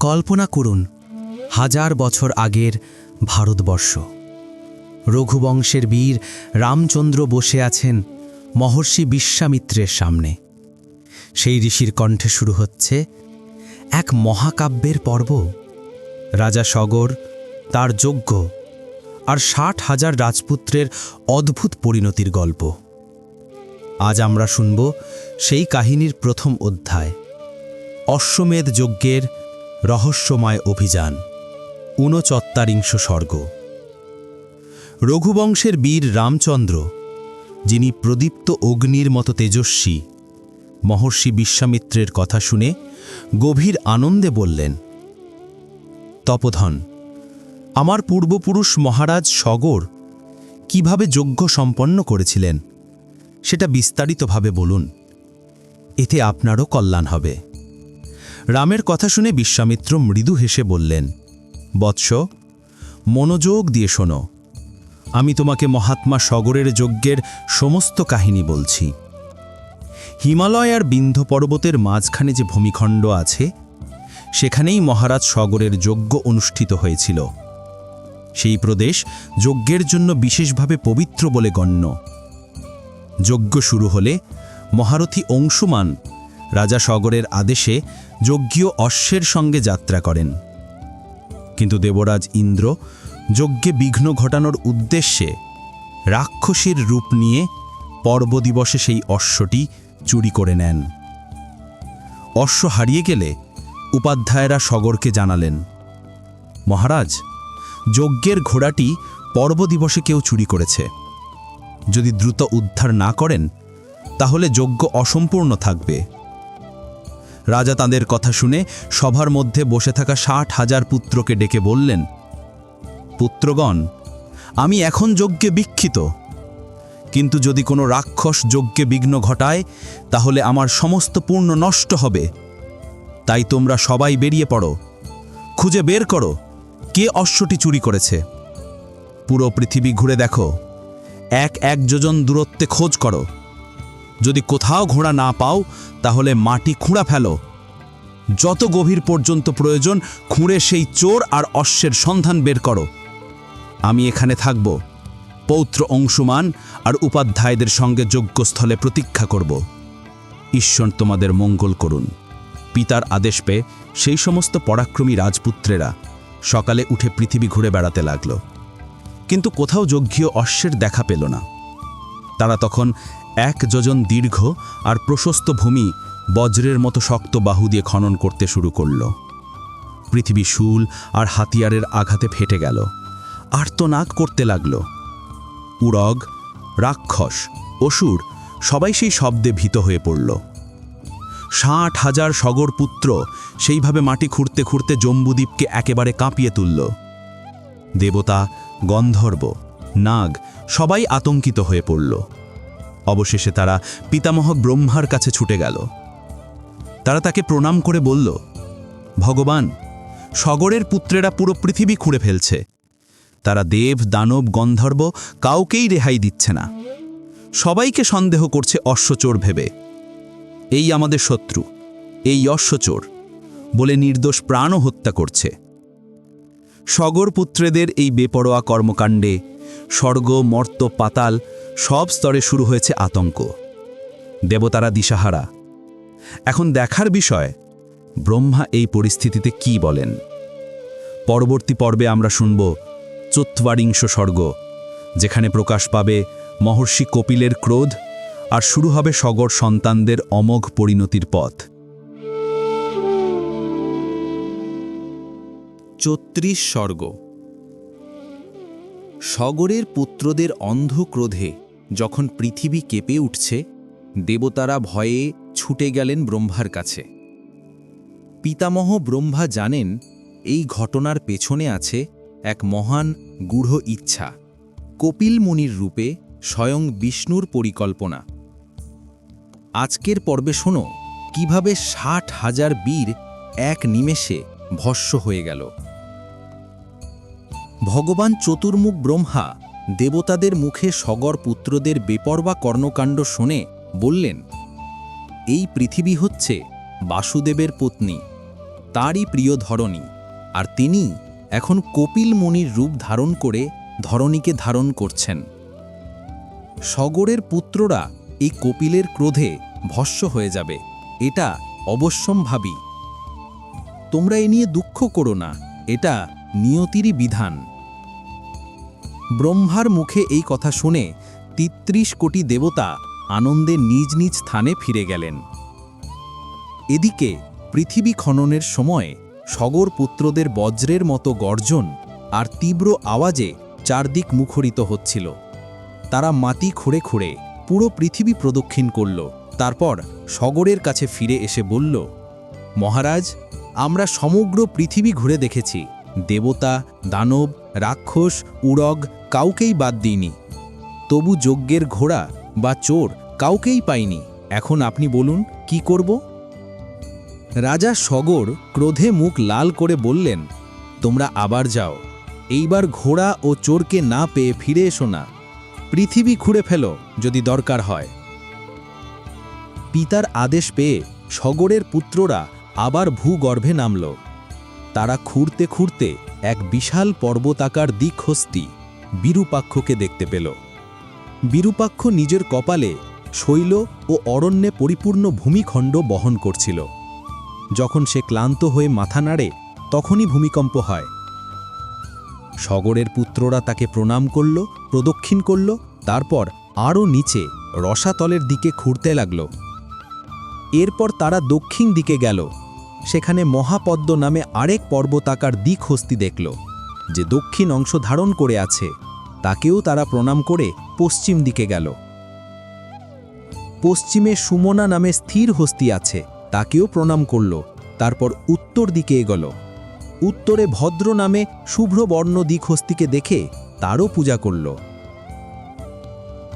কল্পনা করুন, হাজার বছর আগের ভারতবর্ষ। রঘুবংশের বীর রামচন্দ্র বসে আছেন মহর্ষি বিশ্বামিত্রের সামনে। সেই ঋষির কণ্ঠে শুরু হচ্ছে এক মহাকাব্যের পর্ব। রাজা সগর তার যজ্ঞ আর ষাট হাজার রাজপুত্রের অদ্ভুত পরিণতির গল্প। আজ আমরা শুনব সেই কাহিনীর প্রথম অধ্যায়, অশ্বমেধ যজ্ঞের রহস্যময় অভিযান ঊনচত্বারিংশ স্বর্গ। রঘুবংশের বীর রামচন্দ্র, যিনি প্রদীপ্ত অগ্নির মতো তেজস্বী, মহর্ষি বিশ্বামিত্রের কথা শুনে গভীর আনন্দে বললেন, তপধন, আমার পূর্বপুরুষ মহারাজ সগর কীভাবে যজ্ঞ সম্পন্ন করেছিলেন? সেটা বিস্তারিতভাবে বলুন। এতে আপনারও কল্যাণ হবে। রামের কথা শুনে বিশ্বামিত্র মৃদু হেসে বললেন, বৎস, মনোযোগ দিয়ে শোনো। আমি তোমাকে মহাত্মা সগরের যজ্ঞের সমস্ত কাহিনী বলছি। হিমালয় আর বিন্ধ পর্বতের মাঝখানে যে ভূমিখণ্ড আছে, সেখানেই মহারাজ সগরের যজ্ঞ অনুষ্ঠিত হয়েছিল। সেই প্রদেশ যজ্ঞের জন্য বিশেষভাবে পবিত্র বলে গণ্য। যজ্ঞ শুরু হলে মহারথী অংশুমান রাজা সগরের আদেশে যজ্ঞীয় অশ্বের সঙ্গে যাত্রা করেন। কিন্তু দেবরাজ ইন্দ্র যজ্ঞে বিঘ্ন ঘটানোর উদ্দেশ্যে রাক্ষসীর রূপ নিয়ে পর্ব দিবসে সেই অশ্বটি চুরি করে নেন। অশ্ব হারিয়ে গেলে উপাধ্যায়েরা সগরকে জানালেন, মহারাজ, যজ্ঞের ঘোড়াটি পর্ব দিবসে কেউ চুরি করেছে। যদি দ্রুত উদ্ধার না করেন, তাহলে যজ্ঞ অসম্পূর্ণ থাকবে। রাজা তাঁদের কথা শুনে সভার মধ্যে বসে থাকা ষাট হাজার পুত্রকে ডেকে বললেন, পুত্রগণ, আমি এখন যজ্ঞে বিক্ষিত। কিন্তু যদি কোনো রাক্ষস যজ্ঞে বিঘ্ন ঘটায়, তাহলে আমার সমস্ত পূর্ণ নষ্ট হবে। তাই তোমরা সবাই বেরিয়ে পড়ো। খুঁজে বের করো, কে অশ্বটি চুরি করেছে। পুরো পৃথিবী ঘুরে দেখো। এক এক যোজন দূরত্বে খোঁজ করো। যদি কোথাও ঘোড়া না পাও, তাহলে মাটি খুঁড়া ফেলো। যত গভীর পর্যন্ত প্রয়োজন, খুঁড়ে সেই চোর আর অশ্বের সন্ধান বের করো। আমি এখানে থাকব, পৌত্র অংশুমান আর উপাধ্যায়দের সঙ্গে যজ্ঞস্থলে প্রতীক্ষা করব। ঈশ্বর তোমাদের মঙ্গল করুন। পিতার আদেশ পেয়ে সেই সমস্ত পরাক্রমী রাজপুত্রেরা সকালে উঠে পৃথিবী ঘুরে বেড়াতে লাগল। কিন্তু কোথাও যজ্ঞীয় অশ্বের দেখা পেল না। তারা তখন এক যোজন দীর্ঘ আর প্রশস্ত ভূমি বজ্রের মতো শক্ত বাহু দিয়ে খনন করতে শুরু করল। পৃথিবী শুল আর হাতিয়ারের আঘাতে ফেটে গেল। আর্তনাক করতে লাগল। উরগ, রাক্ষস, অসুর সবাই সেই শব্দে ভীত হয়ে পড়ল। ষাট হাজার সগর পুত্র সেইভাবে মাটি খুঁড়তে খুঁড়তে জম্বুদ্বীপকে একেবারে কাঁপিয়ে তুলল। দেবতা গন্ধর্ব, নাগ সবাই আতঙ্কিত হয়ে পড়ল। অবশেষে তারা পিতামহ ব্রহ্মার কাছে ছুটে গেল। তারা তাকে প্রণাম করে বলল, ভগবান, সগরের পুত্রেরা পুরো পৃথিবী খুঁড়ে ফেলছে। তারা দেব, দানব, গন্ধর্ব কাউকেই রেহাই দিচ্ছে না। সবাইকে সন্দেহ করছে অশ্বচোর ভেবে। এই আমাদের শত্রু, এই অশ্বচোর বলে নির্দোষ প্রাণও হত্যা করছে। সগর পুত্রেদের এই বেপরোয়া কর্মকাণ্ডে স্বর্গ, মর্ত, পাতাল সব স্তরে শুরু হয়েছে আতঙ্ক। দেবতারা দিশাহারা। এখন দেখার বিষয়, ব্রহ্মা এই পরিস্থিতিতে কি বলেন? পরবর্তী পর্বে আমরা শুনব চত্বারিংশ স্বর্গ, যেখানে প্রকাশ পাবে মহর্ষি কপিলের ক্রোধ আর শুরু হবে সগর সন্তানদের অমোঘ পরিণতির পথ। চত্রিশ স্বর্গ। সগরের পুত্রদের অন্ধ ক্রোধে যখন পৃথিবী কেঁপে উঠছে, দেবতারা ভয়ে ছুটে গেলেন ব্রহ্মার কাছে। পিতামহ ব্রহ্মা জানেন এই ঘটনার পেছনে আছে এক মহান গূঢ় ইচ্ছা, কপিল মুনির রূপে স্বয়ং বিষ্ণুর পরিকল্পনা। আজকের পর্বে শোনো, কীভাবে ষাট হাজার বীর এক নিমেষে ভস্য হয়ে গেল। ভগবান চতুর্মুখ ব্রহ্মা দেবতাদের মুখে সগর পুত্রদের বেপরবা কর্ণকাণ্ড শুনে বললেন, এই পৃথিবী হচ্ছে বাসুদেবের পত্নী, তারই প্রিয় ধরণী, আর তিনি এখন কপিল মুনির রূপ ধারণ করে ধরণীকে ধারণ করছেন। সগরের পুত্ররা এই কপিলের ক্রোধে ভস্য হয়ে যাবে, এটা অবশ্যম্ভাবী। তোমরা এ নিয়ে দুঃখ করো না, এটা নিয়তিরই বিধান। ব্রহ্মার মুখে এই কথা শুনে তিত্রিশ কোটি দেবতা আনন্দে নিজ নিজ স্থানে ফিরে গেলেন। এদিকে পৃথিবী খননের সময় সগর পুত্রদের বজ্রের মতো গর্জন আর তীব্র আওয়াজে চারদিক মুখরিত হচ্ছিল। তারা মাটি খুঁড়ে খুঁড়ে পুরো পৃথিবী প্রদক্ষিণ করল। তারপর সগরের কাছে ফিরে এসে বলল, মহারাজ, আমরা সমগ্র পৃথিবী ঘুরে দেখেছি। দেবতা, দানব রাক্ষস উড়গ কাউকেই বাদ দিইনি। তবু যজ্ঞের ঘোড়া বা চোর কাউকেই পাইনি। এখন আপনি বলুন, কি করব? রাজা সগর ক্রোধে মুখ লাল করে বললেন, তোমরা আবার যাও। এইবার ঘোড়া ও চোরকে না পেয়ে ফিরে এসো না। পৃথিবী খুঁড়ে ফেলো, যদি দরকার হয়। পিতার আদেশ পেয়ে সগরের পুত্ররা আবার ভূগর্ভে নামল। তারা খুঁড়তে খুঁড়তে এক বিশাল পর্বতাকার দিকহস্তি বিরূপাক্ষকে দেখতে পেল। বিরূপাক্ষ নিজের কপালে শৈল ও অরণ্যে পরিপূর্ণ ভূমিখণ্ড বহন করছিল। যখন সে ক্লান্ত হয়ে মাথা নাড়ে, তখনই ভূমিকম্প হয়। সগরের পুত্ররা তাকে প্রণাম করল, প্রদক্ষিণ করল, তারপর আরও নিচে রসাতলের দিকে খুঁড়তে লাগল। এরপর তারা দক্ষিণ দিকে গেল। সেখানে মহাপদ্ম নামে আরেক পর্বতাকার দিক হস্তি দেখল, যে দক্ষিণ অংশ ধারণ করে আছে। তাকেও তারা প্রণাম করে পশ্চিম দিকে গেল। পশ্চিমে সুমনা নামে স্থির হস্তি আছে, তাকেও প্রণাম করল, তারপর উত্তর দিকে এগোল। উত্তরে ভদ্র নামে শুভ্রবর্ণ দিকহস্তিকে দেখে তারও পূজা করল।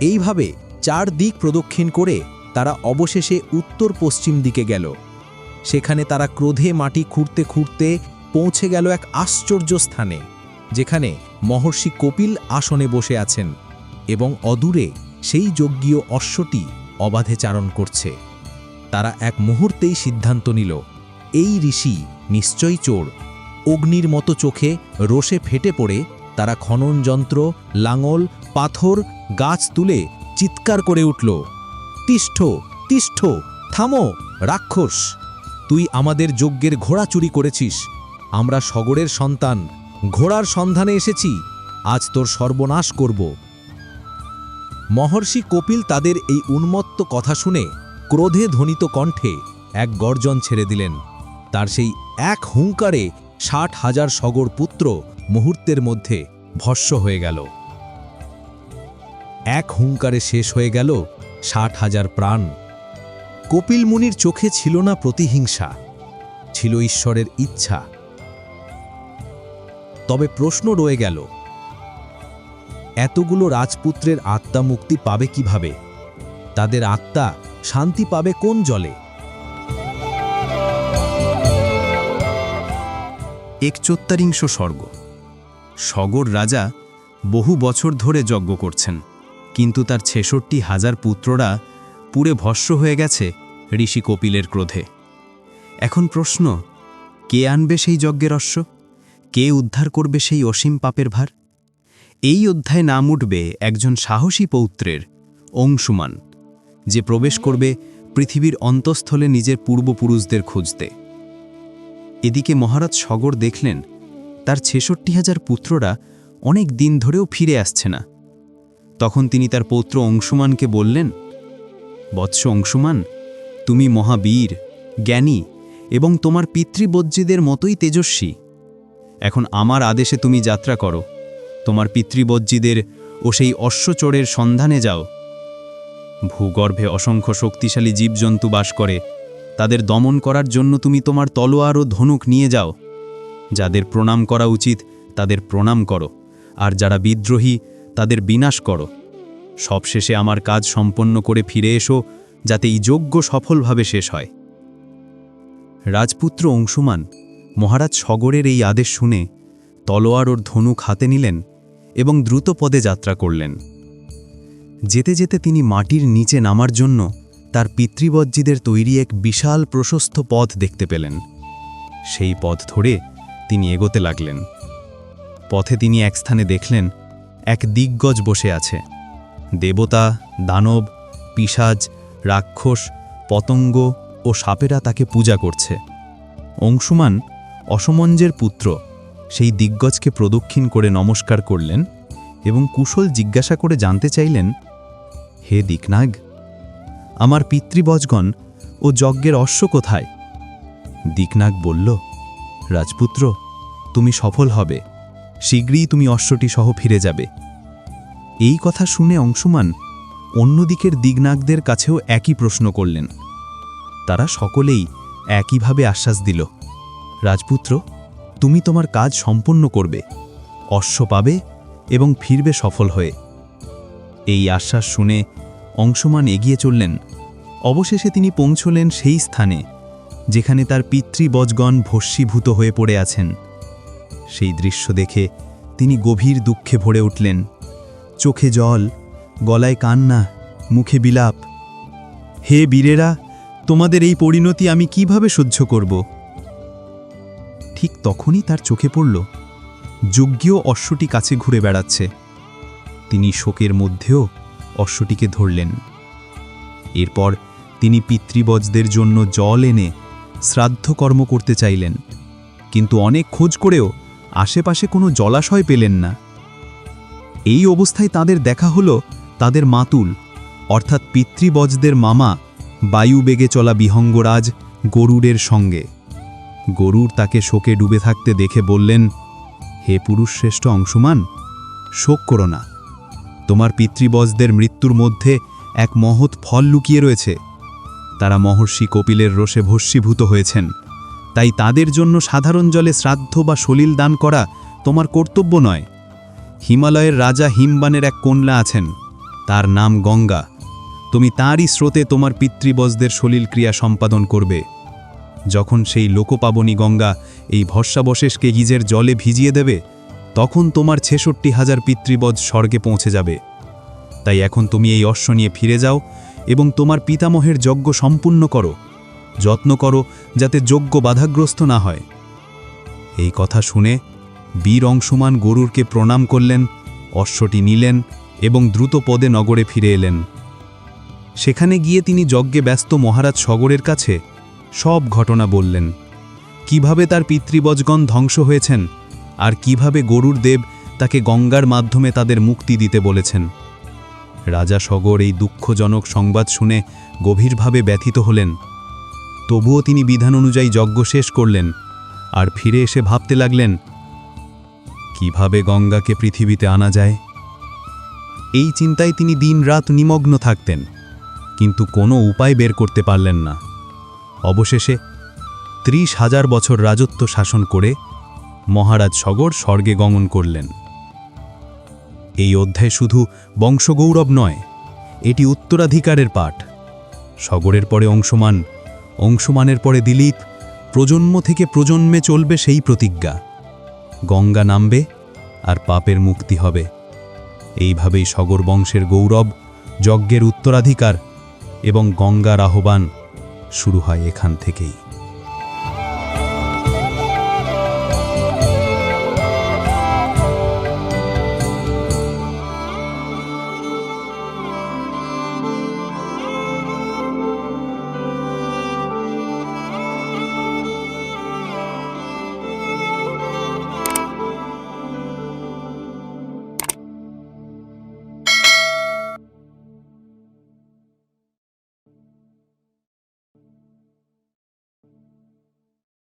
এইভাবে চার দিক প্রদক্ষিণ করে তারা অবশেষে উত্তর পশ্চিম দিকে গেল। সেখানে তারা ক্রোধে মাটি খুঁড়তে খুঁড়তে পৌঁছে গেল এক আশ্চর্য স্থানে, যেখানে মহর্ষি কপিল আসনে বসে আছেন এবং অদূরে সেই যজ্ঞীয় অশ্বটি অবাধে চারণ করছে। তারা এক মুহূর্তেই সিদ্ধান্ত নিল, এই ঋষি নিশ্চয়ই চোর। অগ্নির মতো চোখে রোষে ফেটে পড়ে তারা খনন যন্ত্র, লাঙল, পাথর, গাছ তুলে চিৎকার করে উঠল, তিষ্ঠ তিষ্ঠ, থামো, রাক্ষস! তুই আমাদের যজ্ঞের ঘোড়া চুরি করেছিস। আমরা সগরের সন্তান। ঘোড়ার সন্ধানে এসেছি। আজ তোর সর্বনাশ করব। মহর্ষি কপিল তাদের এই উন্মত্ত কথা শুনে ক্রোধে ধ্বনিত কণ্ঠে এক গর্জন ছেড়ে দিলেন। তার সেই এক হুঙ্কারে ষাট হাজার সগর পুত্র মুহূর্তের মধ্যে ভস্য হয়ে গেল। এক হুঙ্কারে শেষ হয়ে গেল ষাট হাজার প্রাণ। কপিল মুনির চোখে ছিল না প্রতিহিংসা, ছিল ঈশ্বরের ইচ্ছা। তবে প্রশ্ন রয়ে গেল, এতগুলো রাজপুত্রের আত্মা মুক্তি পাবে কীভাবে? তাদের আত্মা শান্তি পাবে কোন জলে? একচত্তারিংশ স্বর্গ। সগর রাজা বহু বছর ধরে যজ্ঞ করছেন, কিন্তু তার ছেষট্টি হাজার পুত্ররা পুরে ভস্য হয়ে গেছে ঋষি কপিলের ক্রোধে। এখন প্রশ্ন, কে আনবে সেই যজ্ঞের অশ্ব? কে উদ্ধার করবে সেই অসীম পাপের ভার? এই অধ্যায় নাম উঠবে একজন সাহসী পৌত্রের, অংশুমান, যে প্রবেশ করবে পৃথিবীর অন্তঃস্থলে নিজের পূর্বপুরুষদের খুঁজতে। এদিকে মহারাজ সগর দেখলেন, তার ছেষট্টি হাজার পুত্ররা অনেক দিন ধরেও ফিরে আসছে না। তখন তিনি তার পৌত্র অংশুমানকে বললেন, বৎস অংশুমান তুমি মহাবীর, জ্ঞানী এবং তোমার পিতৃবজ্জীদের মতোই তেজস্বী। এখন আমার আদেশে তুমি যাত্রা করো। তোমার পিতৃবজ্জীদের ও সেই অশ্বচোরের সন্ধানে যাও। ভূগর্ভে অসংখ্য শক্তিশালী জীবজন্তু বাস করে। তাদের দমন করার জন্য তুমি তোমার তলোয়ার ও ধনুক নিয়ে যাও। যাদের প্রণাম করা উচিত, তাদের প্রণাম করো। আর যারা বিদ্রোহী, তাদের বিনাশ করো। সবশেষে আমার কাজ সম্পন্ন করে ফিরে এসো যাতে এই যজ্ঞ সফলভাবে শেষ হয়। রাজপুত্র অংশুমান মহারাজ সগরের এই আদেশ শুনে তলোয়ার ওর ধনুক হাতে নিলেন এবং দ্রুত পদে যাত্রা করলেন। যেতে যেতে তিনি মাটির নিচে নামার জন্য তার পিতৃবজ্জিদের তৈরি এক বিশাল প্রশস্ত পথ দেখতে পেলেন। সেই পথ ধরে তিনি এগোতে লাগলেন। পথে তিনি এক স্থানে দেখলেন এক দিগ্গজ বসে আছে। দেবতা, দানব পিসাজ রাক্ষস, পতঙ্গ ও সাপেরা তাকে পূজা করছে। অংশুমান অসমঞ্জের পুত্র, সেই দিগ্গজকে প্রদক্ষিণ করে নমস্কার করলেন এবং কুশল জিজ্ঞাসা করে জানতে চাইলেন, হে দিকনাগ, আমার পিতৃবজগণ ও যজ্ঞের অশ্ব কোথায়? দিকনাগ বলল, রাজপুত্র, তুমি সফল হবে, শীঘ্রই তুমি অশ্বটি সহ ফিরে যাবে। এই কথা শুনে অংশুমান অন্যদিকের দিগনাগদের কাছেও একই প্রশ্ন করলেন। তারা সকলেই একইভাবে আশ্বাস দিল, রাজপুত্র, তুমি তোমার কাজ সম্পন্ন করবে, অশ্ব পাবে এবং ফিরবে সফল হয়ে। এই আশ্বাস শুনে অংশমান এগিয়ে চললেন। অবশেষে তিনি পৌঁছলেন সেই স্থানে, যেখানে তার পিতৃবজগণ ভস্মীভূত হয়ে পড়ে আছেন। সেই দৃশ্য দেখে তিনি গভীর দুঃখে ভরে উঠলেন। চোখে জল গলায় কান্না, মুখে বিলাপ। হে বীরেরা, তোমাদের এই পরিণতি আমি কীভাবে সহ্য করব? ঠিক তখনই তার চোখে পড়ল যজ্ঞীয় অশ্বটি কাছে ঘুরে বেড়াচ্ছে। তিনি শোকের মধ্যেও অশ্বটিকে ধরলেন। এরপর তিনি পিতৃবজদের জন্য জল এনে শ্রাদ্ধকর্ম করতে চাইলেন, কিন্তু অনেক খোঁজ করেও আশেপাশে কোনো জলাশয় পেলেন না। এই অবস্থায় তাদের দেখা হলো তাদের মাতুল, অর্থাৎ পিতৃবজদের মামা, বায়ু বেগে চলা বিহঙ্গরাজ গরুড়ের সঙ্গে। গরুর তাকে শোকে ডুবে থাকতে দেখে বললেন, হে পুরুষশ্রেষ্ঠ অংশমান, শোক করো না। তোমার পিতৃবজদের মৃত্যুর মধ্যে এক মহৎ ফল লুকিয়ে রয়েছে। তারা মহর্ষি কপিলের রোষে ভস্মীভূত হয়েছেন। তাই তাদের জন্য সাধারণ জলে শ্রাদ্ধ বা সলিল দান করা তোমার কর্তব্য নয়। হিমালয়ের রাজা হিমবানের এক কন্যা আছেন। তার নাম গঙ্গা। তুমি তাঁরই স্রোতে তোমার পিতৃবজদের সলিল ক্রিয়া সম্পাদন করবে। যখন সেই লোকপাবনী গঙ্গা এই ভস্যাবশেষকে গিজের জলে ভিজিয়ে দেবে, তখন তোমার ছেষট্টি হাজার পিতৃবজ স্বর্গে পৌঁছে যাবে। তাই এখন তুমি এই অশ্ব নিয়ে ফিরে যাও এবং তোমার পিতামহের যজ্ঞ সম্পূর্ণ করো, যত্ন করো যাতে যজ্ঞ বাধাগ্রস্ত না হয়। এই কথা শুনে বীর অংশুমান গরুরকে প্রণাম করলেন, অশ্বটি নিলেন এবং দ্রুত পদে নগরে ফিরে এলেন। সেখানে গিয়ে তিনি যজ্ঞে ব্যস্ত মহারাজ সগরের কাছে সব ঘটনা বললেন। কীভাবে তার পিতৃবজগণ ধ্বংস হয়েছেন আর কীভাবে গরুর দেব তাকে গঙ্গার মাধ্যমে তাদের মুক্তি দিতে বলেছেন। রাজা সগর এই দুঃখজনক সংবাদ শুনে গভীরভাবে ব্যথিত হলেন। তবুও তিনি বিধান অনুযায়ী যজ্ঞ শেষ করলেন আর ফিরে এসে ভাবতে লাগলেন, কীভাবে গঙ্গাকে পৃথিবীতে আনা যায়? এই চিন্তায় তিনি দিনরাত নিমগ্ন থাকতেন, কিন্তু কোনো উপায় বের করতে পারলেন না। অবশেষে ত্রিশ হাজার বছর রাজত্ব শাসন করে মহারাজ সগর স্বর্গে গমন করলেন। এই অধ্যায় শুধু বংশগৌরব নয়, এটি উত্তরাধিকারের পাঠ। সগরের পরে অংশমান, অংশমানের পরে দিলীপ, প্রজন্ম থেকে প্রজন্মে চলবে সেই প্রতিজ্ঞা। গঙ্গা নামবে আর পাপের মুক্তি হবে। এইভাবেই সগর বংশের গৌরব যজ্ঞের উত্তরাধিকার এবং গঙ্গার আহ্বান শুরু হয় এখান থেকেই।